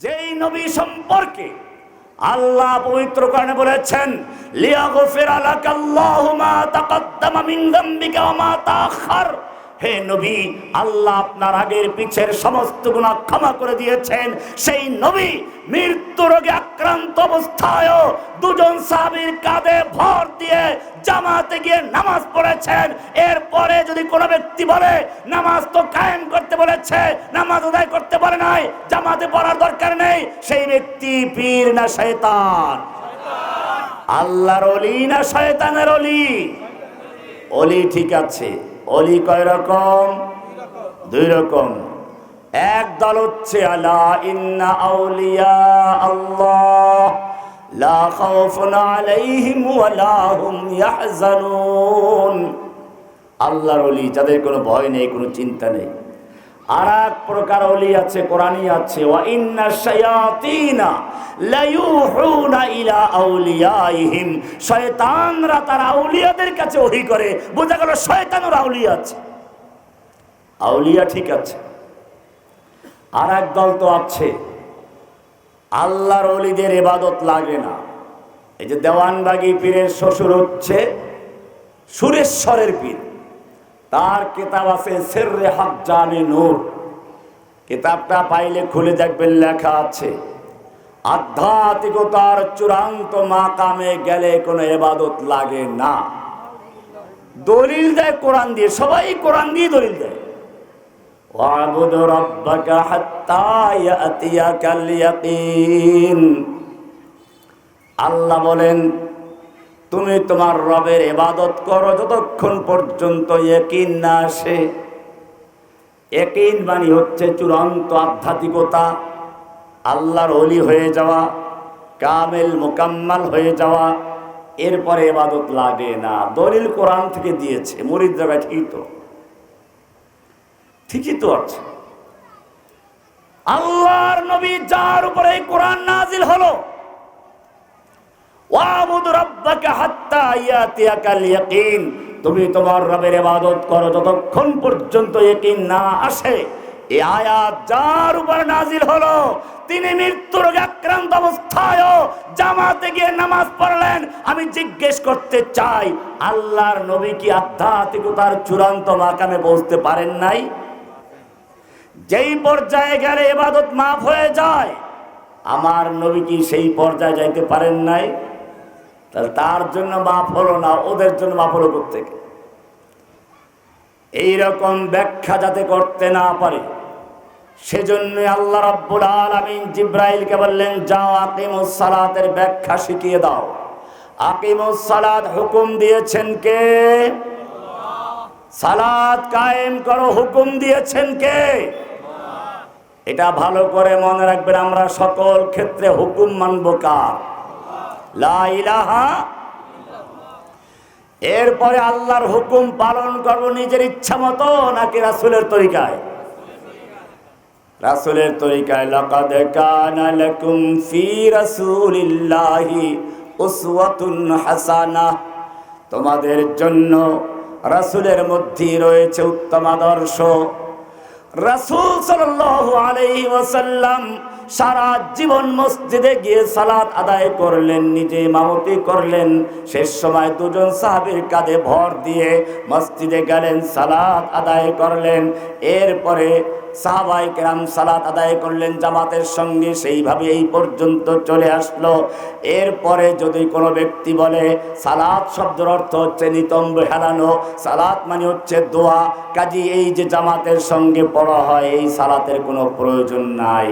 যেই নবী সম্পর্কে আল্লাহ পবিত্র কারণে বলেছেন লিয়াগফির আলাকাল্লাহু মা তাকাদ্দামা মিন যামবিকা ওয়া মা তাআখার। হে নবী, আল্লাহ আপনার আগের পিছের সমস্ত গুনাহ ক্ষমা করে দিয়েছেন। সেই নবী মৃত্যু রোগে আক্রান্ত অবস্থায় দুজন সাহাবীর কাঁধে ভর দিয়ে জামাতে গিয়ে নামাজ পড়েছেন। এরপরে যদি কোনো ব্যক্তি বলে, নামাজ তো কায়েম করতে বলেছে, নামাজ আদায় করতে পারে নাই, জামাতে পড়ার দরকার নেই, সেই ব্যক্তি পীর না শয়তান? আল্লাহর অলি না শয়তানের অলি? অলি ঠিক আছে। অলি কয় রকম? দুই রকম। এক দল হচ্ছে, আলা ইন্না আউলিয়া আল্লাহ, লা খাউফুন আলাইহিম ওয়া লা হুম ইয়াহজানুন। আল্লাহর অলি, যাদের কোনো ভয় নেই, কোনো চিন্তা নেই। আর এক প্রকার অলি আছে, কোরআনই আছে। শয়তানরা তার আউলিয়াদের কাছে ওহি করে। বোঝা গেল শয়তানের আউলিয়া আছে। আউলিয়া ঠিক আছে। আর এক দল তো আছে। আল্লাহর অলিদের এবাদত লাগে না। এই যে দেওয়ানবাগি পীরের শ্বশুর হচ্ছে সুরেশ্বরের পীর। তার কিতাব আছে সেররে হাজ্জানে নূর। কিতাবটা পাইলে খুলে দেখবেন লেখা আছে, আধ্যাত্মিকতার চূড়ান্ত মাকামে গেলে কোনো এবাদত লাগে না। দলিল দেয়, কোরআন দিয়ে, সবাই কোরআন দিয়ে দলিল দেয়। আল্লাহ বলেন তুমি তোমার রবের এবাদত করো যতক্ষণ পর্যন্ত একিন না আসে। একিন মানে হচ্ছে চূড়ান্ত আধ্যাত্মিকতা, আল্লাহর অলি হয়ে যাওয়া, কামেল মোকাম্মাল হয়ে যাওয়া, এরপরে এবাদত লাগে না। দলিল কোরআন থেকে দিয়েছে মরিদ জায়গায় ঠিকই তো। ঠিকই তো আছে। আল্লাহর নবী যার উপরে কোরআন নাজিল হলো ওয়াবুদ রাব্বাকা হাত্তা ইয়াতিয়াকাল ইয়াকিন তুমি তোমার রবের ইবাদত করো যতক্ষণ পর্যন্ত ইয়াকিন না আসে। এই আয়াত যার উপর নাজিল হলো, তিনি মৃত্যু রোগে আক্রান্ত অবস্থায় জামাতে গিয়ে নামাজ পড়লেন। আমি জিজ্ঞেস করতে চাই, আল্লাহর নবী কি আধ্যাত্মিকতার চূড়ান্ত মাকামে পৌঁছতে পারেন নাই? যেই পর্যায়ে গেলে এবাদত মাফ হয়ে যায়, আমার নবী কি সেই পর্যায়ে যাইতে পারেন নাই? তাহলে তার জন্য মাফ হলো না, ওদের জন্য মাফ হলো থেকে এইরকম ব্যাখ্যা যাতে করতে না পারে সেজন্য আল্লাহ রাব্বুল আলামিন জিব্রাইলকে বললেন, যাও আকিমুস সালাতের ব্যাখ্যা শিখিয়ে দাও। আকিমুস সালাত হুকুম দিয়েছেন কে? সালাত কায়েম করো, হুকুম দিয়েছেন কে? এটা ভালো করে মনে রাখবেন, আমরা সকল ক্ষেত্রে হুকুম মানব কার? এরপরে আল্লাহর হুকুম পালন করব নিজের ইচ্ছা মতো নাকি রাসুলের তরিকায়? রাসুলের তরিকায়, লাকাদ কানা ফি তোমাদের জন্য রাসুলের মধ্যে রয়েছে উত্তম আদর্শ। রাসূল সাল্লাল্লাহু আলাইহি ওয়াসাল্লাম সারা জীবন মসজিদে গিয়ে সালাত আদায় করলেন, নিজে মামতি করলেন। শেষ সময় দুজন সাহাবীর কাঁধে ভর দিয়ে মসজিদে গেলেন, সালাত আদায় করলেন। এরপরে সাহাবাই কেরাম সালাত আদায় করলেন জামাতের সঙ্গে, সেইভাবে এই পর্যন্ত চলে আসলো। এরপরে যদি কোনো ব্যক্তি বলে, সালাত শব্দের অর্থ হচ্ছে নিতম্ব হেলানো। সালাত মানে হচ্ছে দোয়া। কাজী এই যে জামাতের সঙ্গে পড়া হয়, এই সালাতের কোনো প্রয়োজন নাই।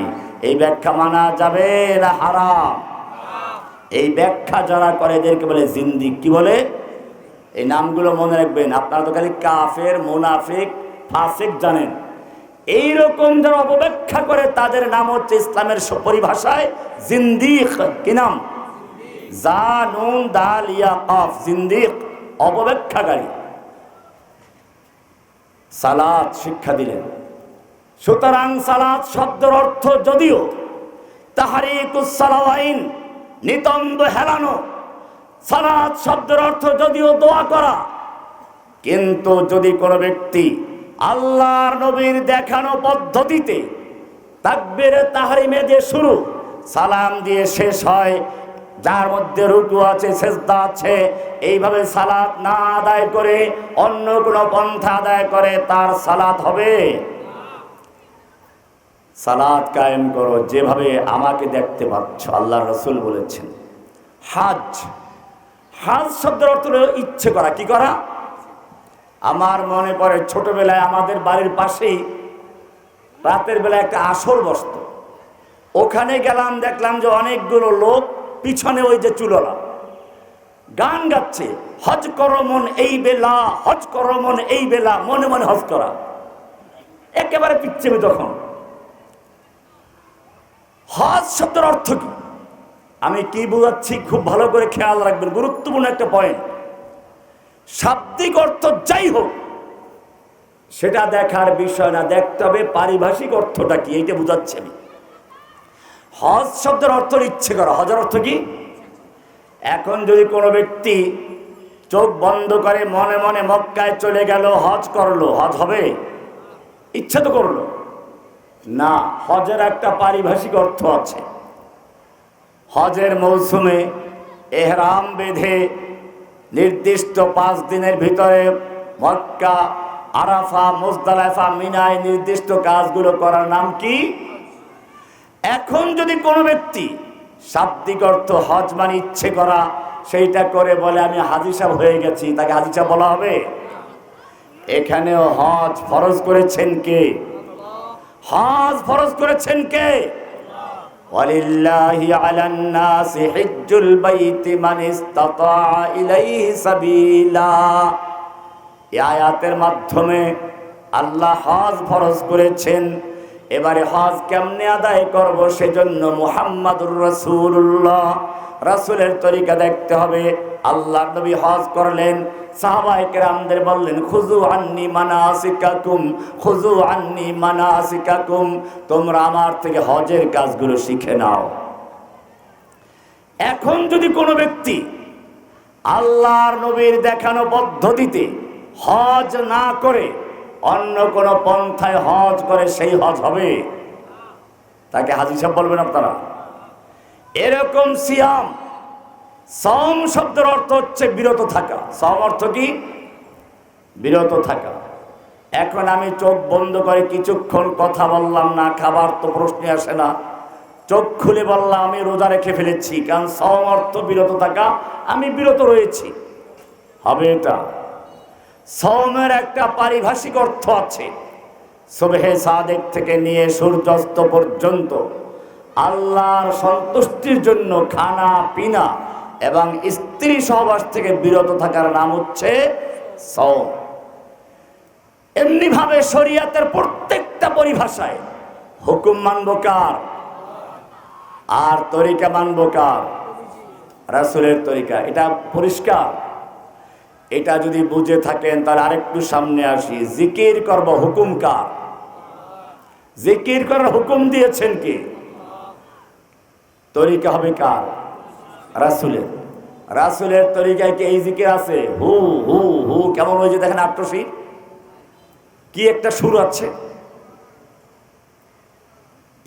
এই ব্যাখ্যা মানা যাবে না হারাম? এই ব্যাখ্যা যারা করে এদেরকে বলে জিন্দিক কি বলে? এই নামগুলো মনে রাখবেন, আপনারা তো খালি কাফের, মুনাফিক, ফাসিক জানেন। এইরকম যারা অপব্যাখ্যা করে, তাদের নাম হচ্ছে ইসলামের পরিভাষায় জিন্দিক। কি নাম? জা দাল, ইয়া, কফ, জিন্দিক, অপব্যাখ্যাকারী। সালাদ, শিক্ষা দিলেন। সুতরাং সালাদ শব্দের অর্থ যদিও তাহারিকুসালাওয়াইন নিতন্দ হেলানো। সালাদ শব্দের অর্থ যদিও দোয়া করা, কিন্তু যদি কোনো ব্যক্তি আল্লাহর নবীর দেখানো পদ্ধতিতে তাকবীর তাহরিমে দিয়ে শুরু, সালাম দিয়ে শেষ হয়, যার মধ্যে রুকু আছে, সেজদা আছে, এইভাবে সালাত না আদায় করে অন্য কোনো পন্থা আদায় করে তার সালাত হবে। সালাত কায়েম করো, যেভাবে আমাকে দেখতে পাচ্ছ আল্লাহ রসুল বলেছেন। হাজ হাজ শব্দের অর্থ ইচ্ছে করা। কি করা? আমার মনে পড়ে, ছোটবেলায় আমাদের বাড়ির পাশেই রাতের বেলা একটা আসর বসত। ওখানে গেলাম, দেখলাম যে অনেকগুলো লোক পিছনে ওই যে চুলরা গান গাচ্ছে, হজ করমন এই বেলা, হজ করমন এই বেলা। মনে মনে হজ করা। একেবারে পিচ্ছেমি তখন হজ শব্দের অর্থ কি? আমি কি বোঝাচ্ছি? খুব ভালো করে খেয়াল রাখবেন, গুরুত্বপূর্ণ একটা পয়েন্ট শাব্দিক অর্থ যাই হোক, সেটা দেখার বিষয় না, দেখতে হবে পারিভাষিক অর্থটা কি, এইটা বোঝাচ্ছি আমি। হজ শব্দের অর্থ ইচ্ছে করা? হজের অর্থ কি? এখন যদি কোনো ব্যক্তি চোখ বন্ধ করে মনে মনে মক্কায় চলে গেল, হজ করল, হজ হবে? ইচ্ছে তো করল। না, হজের একটা পারিভাষিক অর্থ আছে। হজের মৌসুমে এহরাম বেঁধে নির্দিষ্ট পাঁচ দিনের ভিতরে মক্কা, আরাফা, মুজদালাফা, মিনায় নির্দিষ্ট কাজগুলো করার নাম কি? এখন যদি কোনো ব্যক্তি শাব্দিক অর্থ হজ মানে ইচ্ছে করা, সেইটা করে বলে, আমি হাজি সাহেব হয়ে গেছি তাকে হাজি সাহেব বলা হবে? এখানেও হজ ফরজ করেছেন কে? হজ ফরজ করেছেন কে? ওয়ালিল্লাহি আলান নাসি হিজ্জুল বাইতি মান ইসতাতা ইলাইহি সাবিলা। এই আয়াতের মাধ্যমে আল্লাহ হজ ফরজ করেছেন। এবারে হজ কেমনে আদায় করব সেজন্য মুহাম্মাদুর রাসূলুল্লাহ, রাসূলের তরিকা দেখতে হবে। আল্লাহ নবী হজ করলেন, সাহাবায়ে কেরামদের বললেন খুজু আন্নি মানাসিকাকুম খুজু আন্নি মানাসিকাকুম, তোমরা আমার থেকে হজের কাজগুলো শিখে নাও। এখন যদি কোনো ব্যক্তি আল্লাহর নবীর দেখানো পদ্ধতিতে হজ না করে অন্য কোন পন্থায় হজ করে সেই হজ হবে। তাকে হাজি সাহেব বলবেন আপনারা। এরকম সিয়াম, সম শব্দের অর্থ হচ্ছে বিরত থাকা। সম অর্থ কি? বিরত থাকা। এখন আমি চোখ বন্ধ করে কিছুক্ষণ কথা বললাম, না খাবার তো প্রশ্নে আসে না। চোখ খুলে বললাম, আমি রোজা রেখে ফেলেছি, কারণ সম অর্থ বিরত থাকা। আমি বিরত রয়েছি। হবে এটা। সৌমের একটা পারিভাষিক অর্থ আছে। সুবেহে সাদেক থেকে নিয়ে সূর্যাস্ত পর্যন্ত আল্লাহর সন্তুষ্টির জন্য খানা, পিনা এবং স্ত্রী সহবাস থেকে বিরত থাকার নাম হচ্ছে সৌম এমনিভাবে শরিয়াতের প্রত্যেকটা পরিভাষায় হুকুম মানব কার? আর তরিকা মানব কার? রাসুলের তরিকা। এটা পরিষ্কার? এটা যদি বুঝে থাকেন, তাহলে আরেকটু সামনে আসি। জিকির করব হুকুম কার? জিকির করার হুকুম দিয়েছেন কি? তরিকা হবে কার? রাসুলের। রাসুলের তরিকায় কি এই জিকির আছে? হু হু হু, কেমন হয়েছে দেখেন আট্রসি। কি একটা সুর আছে।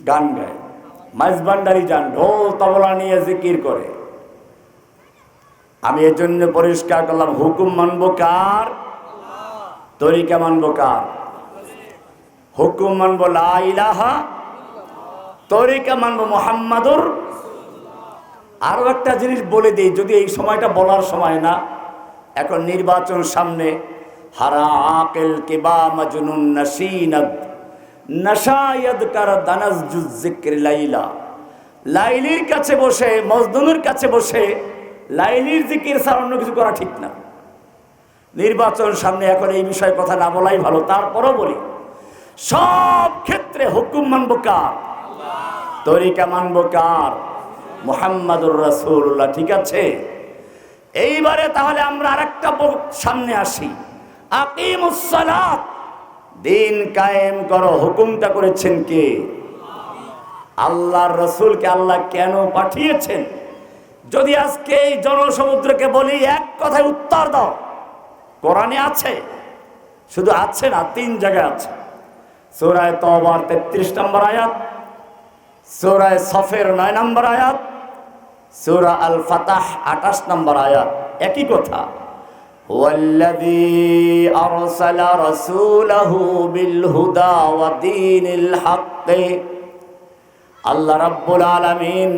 গান গায়। মাইজবান্ডারি যান, ঢোল, তবলা নিয়ে জিকির করে। আমি এর জন্য পরিষ্কার করলাম, হুকুম মানব কার? তরিকা মানব কার? হুকুম মানব লা ইলাহা, তরিকা মানব মোহাম্মদুর আরও একটা জিনিস বলে দিই, যদি এই সময়টা বলার সময় না, এখন নির্বাচন সামনে, হারা আকেল কেবা মাজনুন নাসিনাদ জিক্র লাইলা। লাইলির কাছে বসে মজদুমের কাছে বসে লাইলির জিকির ছাড়া অন্য কিছু করা ঠিক না। নির্বাচন সামনে এখন এই বিষয়ে কথা না বলাই ভালো, তারপরও বলি, সব ক্ষেত্রে হুকুম মানব কার? তরিকা মানব কার? মোহাম্মদুর রাসূলুল্লাহ, ঠিক আছে? এইবারে তাহলে আমরা আরেকটা সামনে আসি। দিন কায়েম করো, হুকুমটা করেছেন কে? আল্লাহর রসুলকে আল্লাহ কেন পাঠিয়েছেন? যদি আজকে এই জনসমুদ্রকে বলি এক কথায় উত্তর দাও কোরআনে আছে শুধু আছে না তিন জায়গায় আছে সুরায় তবার তেত্রিশ নম্বর আয়াত সূরায় সফের নয় নম্বর আয়াত সূরা আল ফাতাহ আঠাশ নম্বর আয়াত একই কথা والذي أرسل رسوله بالهدى ودين الحق আল্লাহ রাব্বুল আলামিন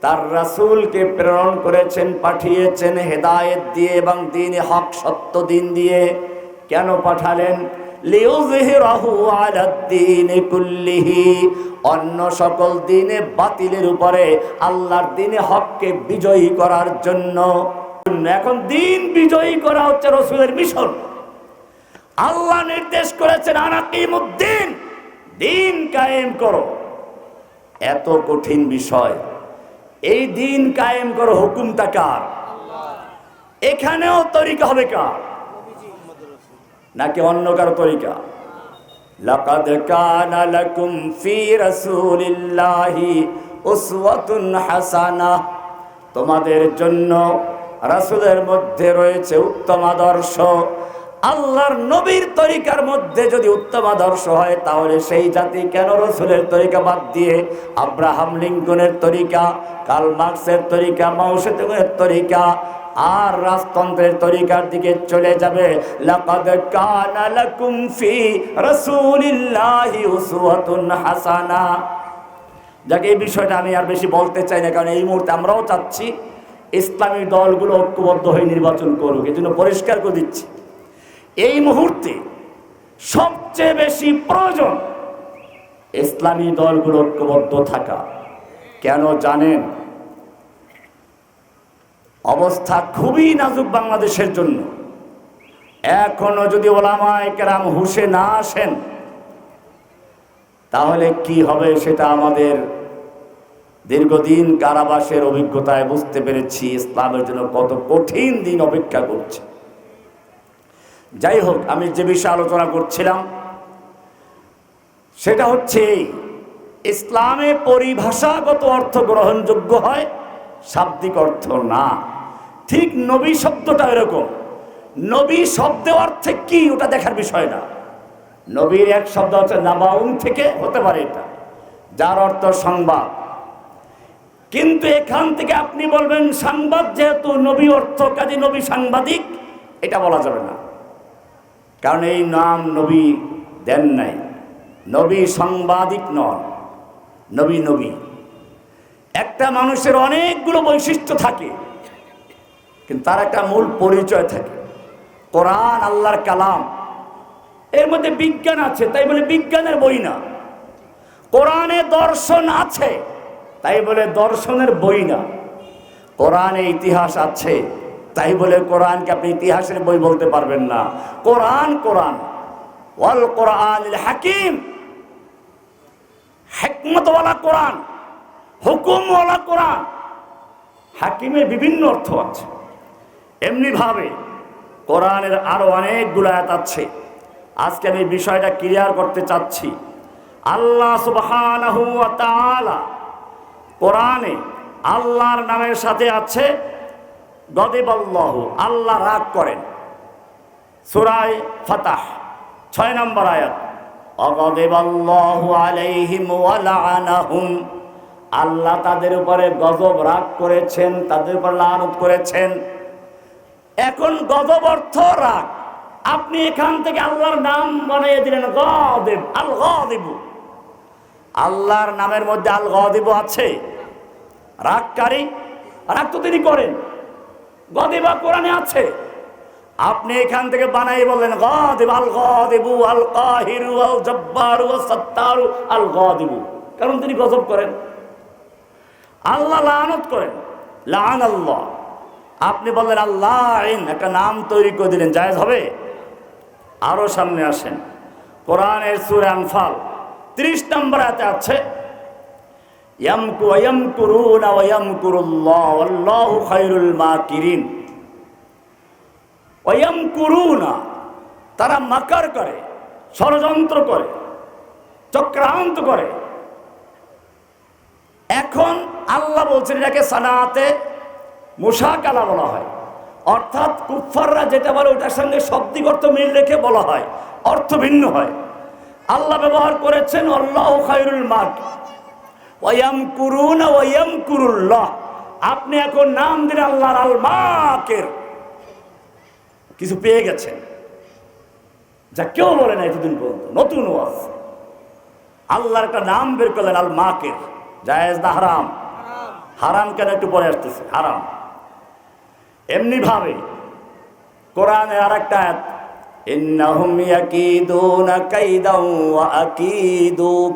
তার রাসূলকে প্রেরণ করেছেন, পাঠিয়েছেন হেদায়েত দিয়ে এবং দিন হক, সত্য দিন দিয়ে। কেন পাঠালেন? অন্য সকল দিনে বাতিলের উপরে আল্লাহর দিনে হককে বিজয়ী করার জন্য। এখন দিন বিজয়ী করা হচ্ছে রসুলের মিশন। আল্লাহ নির্দেশ করেছেন আনাকিমুদ্দিন দিন কায়েম করো। এত কঠিন বিষয়। এই দিন কায়েম করো, হুকুমটা কার? এখানেও তরিকা হবে কার? নাকি অন্য কারও তরিকা? লাকাদ কানা লাকুম ফি রাসূলিল্লাহি উসওয়াতুন হাসানা। তোমাদের জন্য রাসূলের মধ্যে রয়েছে উত্তম আদর্শ। আল্লাহর নবীর তরিকার মধ্যে যদি উত্তম আদর্শ হয়, তাহলে সেই জাতি কেন রসুলের তরিকা বাদ দিয়ে আব্রাহাম লিঙ্কনের তরিকা কাল মার্কসের তরিকা মাউসেতুনের তরিকা আর রাজতন্ত্রের তরিকার দিকে চলে যাবে? কানা হাসানা। যাকে, এই বিষয়টা আমি আর বেশি বলতে চাই না, কারণ এই মুহূর্তে আমরাও চাচ্ছি ইসলামী দলগুলো ঐক্যবদ্ধ হয়ে নির্বাচন করুক। এই জন্য পরিষ্কার করে দিচ্ছি। এই মুহূর্তে সবচেয়ে বেশি প্রয়োজন ইসলামী দলগুলো ঐক্যবদ্ধ থাকা। কেন জানেন? অবস্থা খুবই নাজুক বাংলাদেশের জন্য। এখনও যদি ওলামায় কেরাম হুশে না আসেন, তাহলে কি হবে সেটা আমাদের দীর্ঘদিন কারাবাসের অভিজ্ঞতায় বুঝতে পেরেছি। ইসলামের জন্য কত কঠিন দিন অপেক্ষা করছে। যাই হোক, আমি যে বিষয়ে আলোচনা করছিলাম, সেটা হচ্ছে ইসলামে পরিভাষাগত অর্থ গ্রহণযোগ্য হয়, শাব্দিক অর্থ না। ঠিক নবী শব্দটা এরকম। নবী শব্দের অর্থে কি, ওটা দেখার বিষয় না। নবীর এক শব্দ হচ্ছে নাবাউন থেকে, হতে পারে এটা, যার অর্থ সংবাদ। কিন্তু এখান থেকে আপনি বলবেন, সংবাদ যেহেতু নবী অর্থ, কাজে নবী সাংবাদিক, এটা বলা যাবে না। কারণ এই নাম নবী দেন নাই। নবী সাংবাদিক নন, নবী নবী। একটা মানুষের অনেকগুলো বৈশিষ্ট্য থাকে, কিন্তু তার একটা মূল পরিচয় থাকে। কোরআন, আল্লাহর কালাম, এর মধ্যে বিজ্ঞান আছে, তাই বলে বিজ্ঞানের বই না। কোরআনে দর্শন আছে, তাই বলে দর্শনের বই না। কোরআনে ইতিহাস আছে তাই বলে কোরআনকে আপনি ইতিহাসের বই বলতে পারবেন না। কোরআন কোরআন। ওয়াল কোরআন হাকিম। হেকমতওয়ালা কোরআন। হুকুমওয়ালা কোরআন। হাকিমের বিভিন্ন অর্থ আছে। এমনিভাবে কোরআনের আরও অনেকগুলো আয়াত আছে। আজকে আমি বিষয়টা ক্লিয়ার করতে চাচ্ছি। আল্লাহ তাআলা কোরআনে আল্লাহর নামের সাথে আছে গদিবাল্লাহ, আল্লাহ রাগ করেন। সুরায় ফাতাহ, ছয় নম্বর আয়াত আল্লাহ তাদের উপরে গজব রাগ করেছেন, তাদের উপর লানত করেছেন। এখন গজব অর্থ রাগ। আপনি এখান থেকে আল্লাহর নাম বানিয়ে দিলেন, গদেব আল গদেবু আল্লাহর নামের মধ্যে আল গদেবু আছে। রাগকারী, রাগ তো তিনি করেন। গদেবা কোরআনে আছে। আপনি এখান থেকে বানাই বললেন আল সত্তারু আল কারণ তিনি গজব করেন। আল্লাহ করেন। লান আল্লাহ। আপনি বললেন, আল্লাহ আইন, একটা নাম তৈরি করে দিলেন, জায়েজ হবে? আরও সামনে আসেন। কোরআনের সুরে আনফাল, ত্রিশ নম্বর আছে তারা মাকার করে, ষড়যন্ত্র করে, চক্রান্ত করে। এখন আল্লাহ বলছেন এটাকে সানাতে মুশাকালা বলা হয়। অর্থাৎ কুফাররা যেটা বলে ওটার সঙ্গে শব্দিক অর্থ মিল রেখে বলা হয়, অর্থ ভিন্ন হয়। আল্লাহ ব্যবহার করেছেন আল্লাহ খায়রুল মাক ওয়াম আপনি এখন নাম দিন আল্লাহর আল মাকের। কিছু পেয়ে গেছেন। যা কেউ বলে না এতদিন পর্যন্ত। নতুন আল্লাহর একটা নাম বের করলেন আল মাকের। জায়েজ না হারাম। হারাম কেন? একটু পরে আসতেছে। হারাম। এমনি ভাবে কোরআনে আর একটা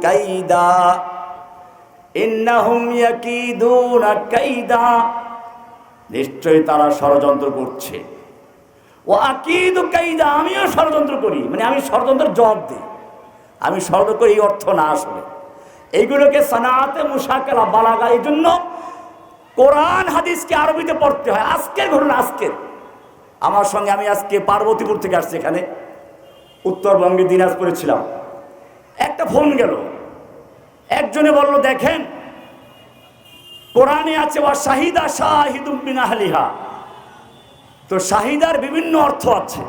কাইদা। নিশ্চয়ই তারা ষড়যন্ত্র করছে। ও আকিদু কাইদা, আমিও ষড়যন্ত্র করি। মানে আমি ষড়যন্ত্রের জবাব দিই। আমি ষড়যন্ত্র করি, এই অর্থ না আসলে এইগুলোকে সানাতে মুশাকেলা, বালাগা, এই জন্য কোরআন হাদিসকে আরবিতে পড়তে হয়। আজকের ঘটনা আজকের। আমার সঙ্গে আমি আজকে পার্বতীপুর থেকে আসছি এখানে। উত্তরবঙ্গে দিনাজপুরে ছিলাম। একটা ফোন গেল। একজনে বলল, দেখেন, কোরআনে আছে বা শাহিদা শাহিদুম বিনা হালিহা তো শাহিদার বিভিন্ন অর্থ আছে।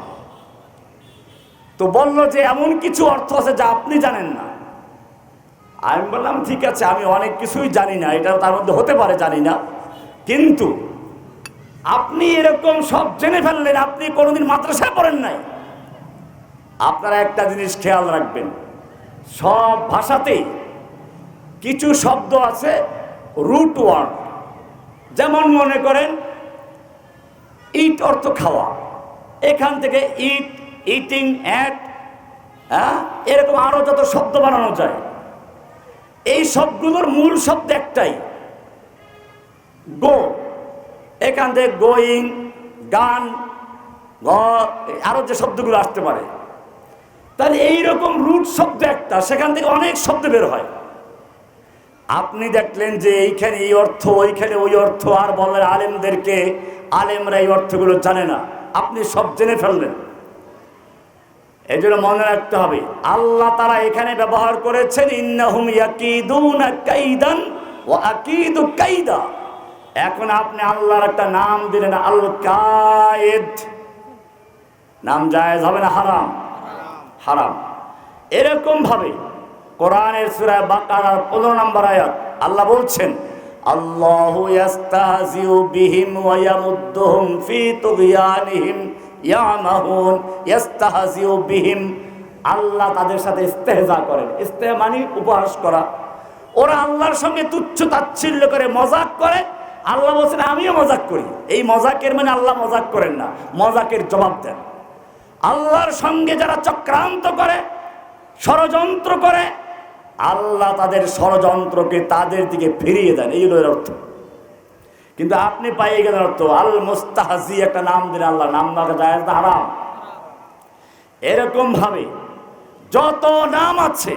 তো বলল যে, এমন কিছু অর্থ আছে যা আপনি জানেন না। আমি বললাম, ঠিক আছে, আমি অনেক কিছুই জানি না, এটা তার মধ্যে হতে পারে, জানি না। কিন্তু আপনি এরকম সব জেনে ফেললেন, আপনি কোনোদিন মাদ্রাসায় পড়েন নাই। আপনারা একটা জিনিস খেয়াল রাখবেন, সব ভাষাতেই কিছু শব্দ আছে রুট ওয়ার্ড যেমন মনে করেন ইট অর্থ খাওয়া। এখান থেকে ইট ইটিং অ্যাট হ্যাঁ? এরকম আরও যত শব্দ বানানো যায়। এই সবগুলোর মূল শব্দ একটাই। গো এখান থেকে গোয়িং গান আরও যে শব্দগুলো আসতে পারে। তাহলে এইরকম রুট শব্দ একটা, সেখান থেকে অনেক শব্দ বের হয়। আপনি দেখলেন যে এইখানে এই অর্থ, ওইখানে ওই অর্থ, আর বললেন আলেমদেরকে, আলেমরা এই অর্থগুলো জানে না। আপনি সব জেনে ফেললেন এই জন্য মনে রাখতে হবে, আল্লাহ তারা এখানে ব্যবহার করেছেন, ইন্নাহুম কাইদান আকিদু কাইদা। এখন আপনি আল্লাহর একটা নাম দিলেন, আল কায়েদ। নাম জায়েজ হবে না হারাম? হারাম। এরকম ভাবে কোরআনের সূরা বাকারার 15 নম্বর আয়াত, আল্লাহ বলছেন, আল্লাহু ইয়াস্তাহজিউ বিহিম ওয়া ইয়ামুদ্দুহুম ফি তুগয়ানিহিম ইয়ামাহুন। ইয়াস্তাহজিউ বিহিম, আল্লাহ তাদের সাথে ইস্তেহজা করেন। ইস্তেহা মানে উপহাস করা। ওরা আল্লাহর সঙ্গে তুচ্ছ তাচ্ছিল্য করে মজাক করে। আল্লাহ বলছেন, আমিও মজাক করি। এই মজাকের মানে আল্লাহ মজাক করেন না, মজাকের জবাব দেন। আল্লাহর সঙ্গে যারা চক্রান্ত করে, ষড়যন্ত্র করে আল্লাহ তাদের ষড়যন্ত্রকে তাদের দিকে ফিরিয়ে দেন, এই এর অর্থ। কিন্তু আপনি পাইয়ে গেলেন অর্থ আল মুস্তাহাজি একটা নাম দিন আল্লাহ, নাম যায় হারাম। এরকম ভাবে যত নাম আছে,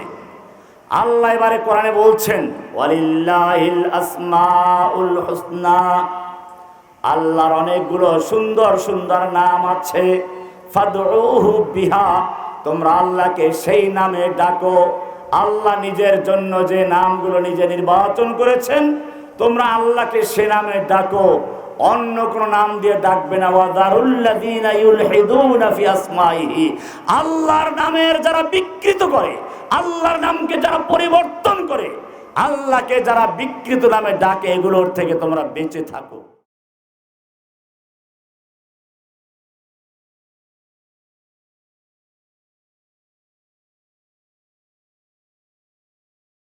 আল্লাহ এবারে কোরআনে বলছেন আল্লাহর অনেকগুলো সুন্দর সুন্দর নাম আছে বিহা। তোমরা আল্লাহকে সেই নামে ডাকো আল্লাহ নিজের জন্য যে নামগুলো নিজে নির্বাচন করেছেন, তোমরা আল্লাহকে সে নামে ডাকো। অন্য কোন নাম দিয়ে ডাকবে না। আল্লাহর নামের যারা বিকৃত করে, আল্লাহর নামকে যারা পরিবর্তন করে, আল্লাহকে যারা বিকৃত নামে ডাকে, এগুলোর থেকে তোমরা বেঁচে থাকো।